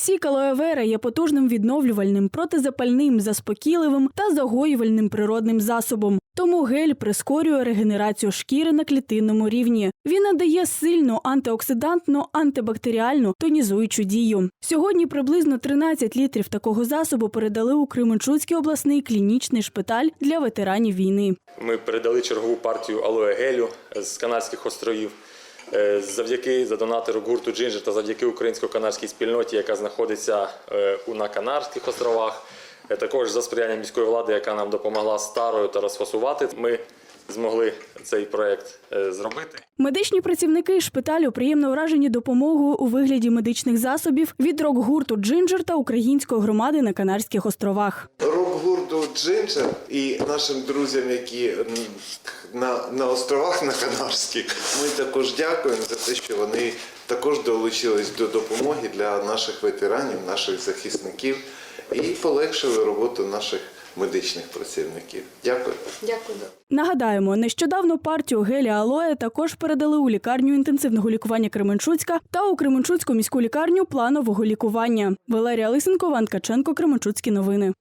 Сік алоe вера є потужним відновлювальним, протизапальним, заспокійливим та загоювальним природним засобом. Тому гель прискорює регенерацію шкіри на клітинному рівні. Він надає сильну антиоксидантну, антибактеріальну тонізуючу дію. Сьогодні приблизно 13 літрів такого засобу передали у Кременчуцький обласний клінічний шпиталь для ветеранів війни. Ми передали чергову партію алоe гелю з Канарських островів. Е, Завдяки задонатору гурту Джинджер та завдяки українсько-канарській спільноті, яка знаходиться е, на Канарських островах, е, також за сприяння міської влади, яка нам допомогла старою та розфасувати, ми змогли цей проект зробити. Медичні працівники шпиталю приємно вражені допомогою у вигляді медичних засобів від рок-гурту Джинджер та української громади на Канарських островах. Рок-гурту Джинджер і нашим друзям, які на, на островах на Канарських, ми також дякуємо за те, що вони також долучились до допомоги для наших ветеранів, наших захисників і полегшили роботу наших медичних працівників. Дякую. Дякую. Нагадаємо, нещодавно партію геля алоe також передали у лікарню інтенсивного лікування Кременчуцька та у Кременчуцьку міську лікарню планового лікування. Валерія Лисенко, Іван Ткаченко, Кременчуцькі новини.